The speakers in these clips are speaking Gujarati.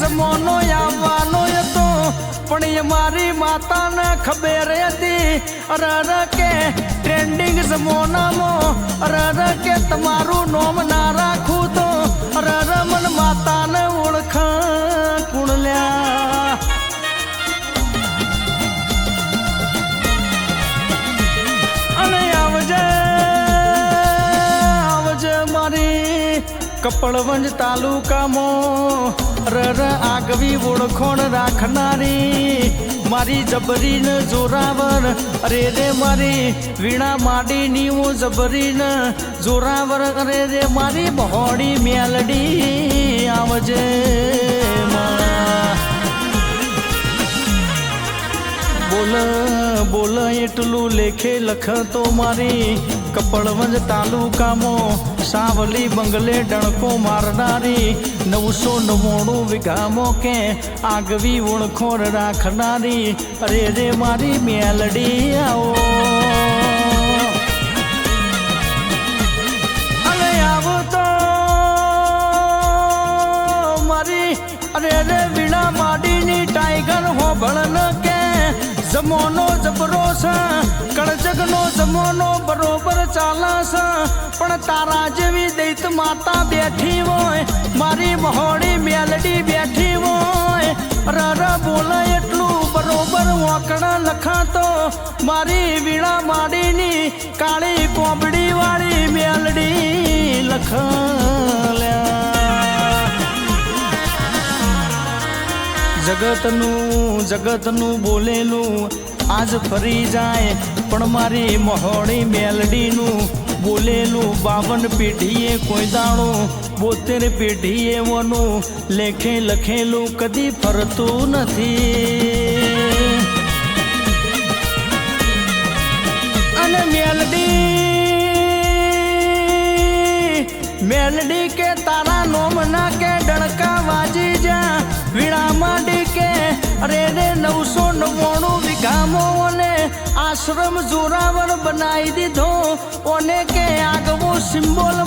જમોનો આવવાનો હતો પણ એ મારી માતાને ખબર હતી. અરર કે ટ્રેન્ડિંગ જમોનામાં, અરર કે તમારું નોમ ના કપડવંજ તાલુકામાં રર આગવી ઓળખોણ રાખનારી મારી જબરીન જોરાવર. અરે રે મારી વીણા માડીની હું જબરીન જોરાવર. અરે રે મારી બહોળી મેલડી આવજે બોલ બોલ, એટલું લેખે લખતો મારી કપડવંજ તાલુકામાં સાવલી બંગલે ડણકો મારનારી, નવસો નવ્વાણું વીઘામાં કે આગવી ઓળખોર રાખનારી, અરે રે મારી મેલડી આવો. અને આવો તો મારી, અરે અરે વીણા માડીની ટાઈગર હોભળન કે, જમોનો જબરો છે કળજગનો જમોનો બરોબર ચાલે પણ તારા જેવી દૈત માતા બેઠી હોય, મારી મહોળી મેલડી બેઠી હોય. રર બોલે એટલું બરોબર વાંકડા લખાતો. મારી વીણા માડીની કાળી પોંબડી વાળી મેલડી લખા જગતનું જગતનું બોલેલું આજ ફરી જાય પણ મારી મહોણી મેલડીનું બોલેલું બાવન પેઢીએ કોઈ દાણું, બોતેર પેઢીએ વનું લેખે લખેલું કદી ફરતું નથી. અને મેલડી મેલડી કે તારા નોમના કે ડણકા વાજી જા, વીણા માંડી કે અરે રે નવસો નવ્વાણું વીઘામો આશ્રમ જોરાવર બનાવી દીધો. ઓને કે આગવો સિમ્બોલ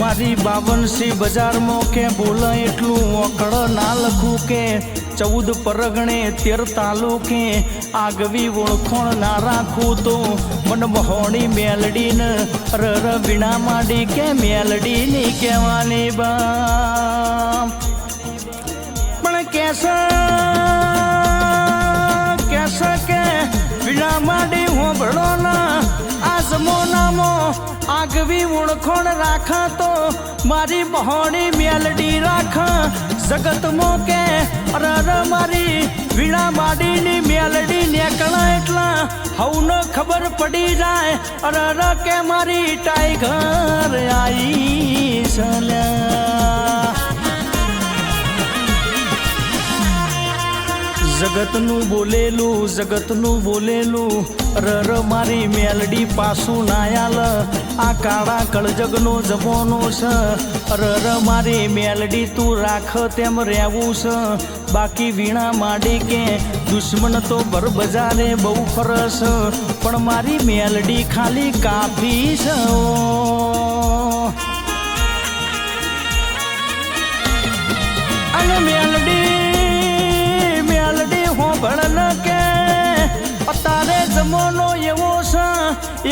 મારી બાવનસી બજારમાં કે બોલ એટલું અકળ ના લખું કે ચૌદ પરગણે તેર તાલુકે આગવી ઓળખોણ ના રાખું તો મન મહોણી ન રર વીણા માંડી કે મેલડીની કહેવાની બા પણ કેસ કેસ કે વીણા માંડી હોભળો ના આ જમોનામાં આગવી ઓળખોણ રાખા તો મારી બહોળી મેલડી જગત મો કે અરર મારી વીણા માડીની મેલડી નેકળા એટલા. હવને ખબર પડી જાય, અરર કે મારી ટાઈગર આઈ સલ્યા જગતનું બોલેલું જગતનું બોલેલું રર મારી મેલડી પાછું નાયાલ. આ કાળા કળજગનો જમોનો છે. રર મારી મેલડી તું રાખ તેમ રહેવું છે. બાકી વીણા માડી કે દુશ્મન તો બર બજારે બહુ ફરસ. પણ મારી મેલડી ખાલી કાફી છે.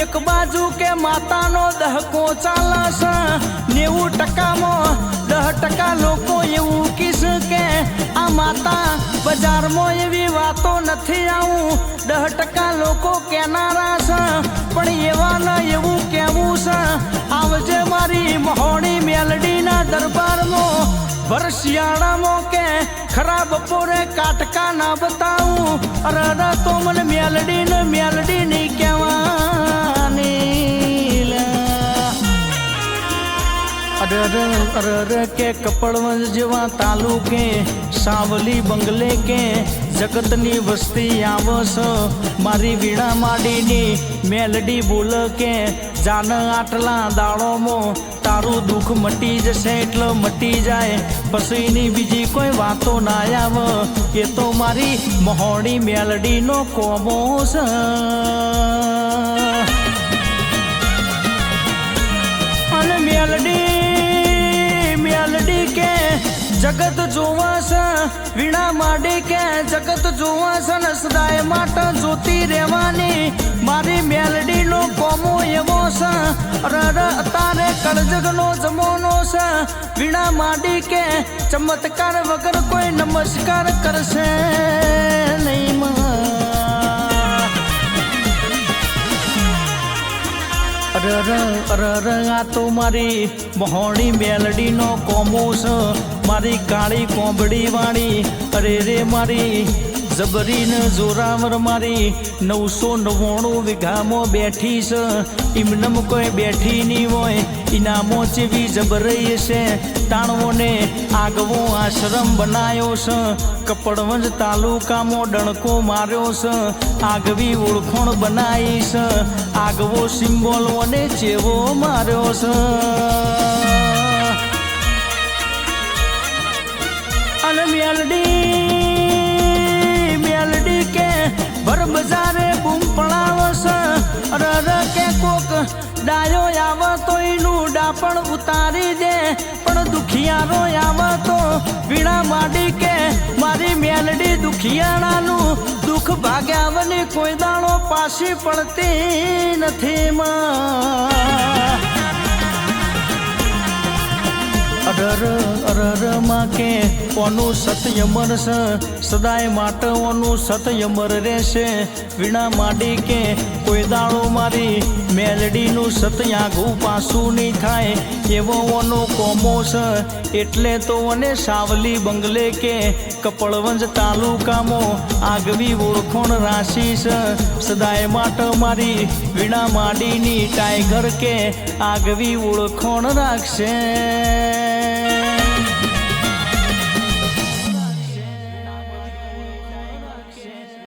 એક બાજુ કે માતાનો દહકો ચાલે છે નેવું ટકામાં દહ ટકા લોકો એવું કીશ કે આ માતા બજારમાં એવી વાતો નથી આવું. દહ ટકા લોકો કેનારા છે, પણ એવા ન એવું કેવું છે. આવજે મારી મહોણી મેલડીના દરબારમાં ભર શિયાળામાં કે ખરાબ બપોરે કાટકા ના બતાવું. અરે તો મને મેલડી ને મેલડી નહીં કહેવાની અરે અરે અરે અરે કે કપડવંજ જેવા તાલુકે સાવલી બંગલે કે જગતની વસ્તી આવસ મારી વીણા માડીની મેલડી બોલ કે જાન આટલા દાડોમાં તારું દુઃખ મટી જશે એટલે મટી જાય પછીની બીજી કોઈ વાતો ના આવે એ તો મારી મહોડી મેલડીનો કોમો છે જગત જોવાસ વીણા માડી કે જગત જોવાસ ને સદાય માટે જોતી રહેવાની. મારી મેલડી નો કોમો એવો છે રર તારે કળજગનો જમોનો છે. વીણા માડી કે ચમત્કાર વગર કોઈ નમસ્કાર કરશે નહીં અરર અરર, આ તો મારી મહોણી મેલડીનો કોમો છે. મારી કાળી કોંબડી વાળી અરે રે મારી, જબરીન જોરાવર મારી, નવસો નવ્વાણું વીઘામાં બેઠી છે ઇમનમ કોઈ બેઠી નહીં હોય ઇનામો જેવી જબરઈ છે. તાણવોને આગવો આશ્રમ બનાવ્યો છે. કપડવંજ તાલુકામાં ડણકો માર્યો છે. આગવી ઓળખોણ બનાવી છે. આગવો સિમ્બોલ અને ચેવો માર્યો છે. અને મેલડી મેલડી કે ભર બજારે બૂમ પડાવશે. અરર કે કોક ડાયો આવ તો એનું ડાપણ ઉતારી દે. પણ દુખિયારો આવ તો વીણા માડી કે મારી મેલડી દુખિયાણાનું દુઃખ ભાગ્યાવની કોઈ દાણો પાછી પડતી નથી માં. અરર અરરમાં કે ઓનું સત્ય મરશે, સદાય માટે ઓનું સત્ય મર રહેશે વીણા માડી કે કોઈ દાળો મારી મેલડીનું સત્ય આઘું પાછું નહીં થાય. એવો ઓનો કોમો છે, એટલે તો મને સાવલી બંગલે કે કપળવંજ તાલુકામાં આગવી ઓળખોણ રાશિ સદાય માટે મારી વીણા માડીની ટાઈગર કે આગવી ઓળખોણ રાખશે.